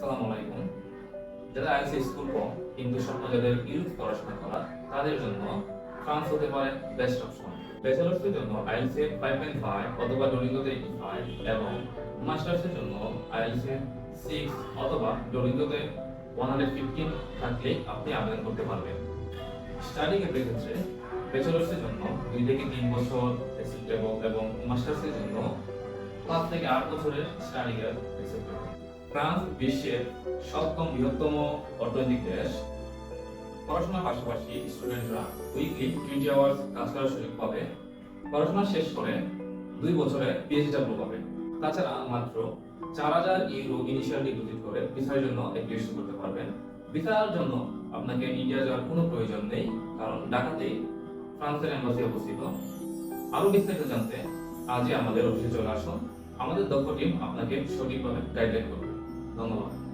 সালাম যারা আইসি স্কুল কম কিন্তু স্বপ্ন যাদের ইউথ পড়াশোনা করা, তাদের জন্য ফ্রান্স হতে পারে বেস্ট অপশন ব্যাচেলার্সের জন্য আইএলসি ফাইভ পয়েন্ট ফাইভ অথবা ডোরিঙ্গোতে ফাইভ এবং মাস্টার্সের জন্য আইএলসি সিক্স অথবা ডোরিঙ্গোতে ওয়ান হান্ড্রেড ফিফটিন থাকলে আপনি আবেদন করতে পারবেন। স্টাডি গ্যাপের ক্ষেত্রে ব্যাচেলার্সের জন্য দুই থেকে তিন বছর অ্যাকসেপ্টেবল এবং মাস্টার্সের জন্য পাঁচ থেকে আট বছরের স্টাডি গ্যাপ অ্যাকসেপ্টেবল ফ্রান্স বিশ্বের সপ্তম বৃহত্তম অর্থনৈতিক দেশ। পড়াশোনার পাশাপাশি স্টুডেন্টরা উইকলি টোয়েন্টি আওয়ার্স কাজ করার সুযোগ পাবে। পড়াশোনা শেষ করে দুই বছরে পিএইচডাব্লিউ পাবে। তাছাড়া মাত্র চার হাজার ইউরো ইনিশিয়াল ডিপোজিট করে ভিসার জন্য অ্যাপ্লিকেশন করতে পারবেন। ভিসার জন্য আপনাকে ইন্ডিয়া যাওয়ার কোনো প্রয়োজন নেই, কারণ ঢাকাতেই ফ্রান্সের এম্বাসি অবস্থিত। আরও বিস্তারিত জানতে আজই আমাদের অফিসে চলে আসুন। আমাদের দক্ষ টিম আপনাকে সঠিকভাবে গাইডলাইন করবে। ধন্যবাদ।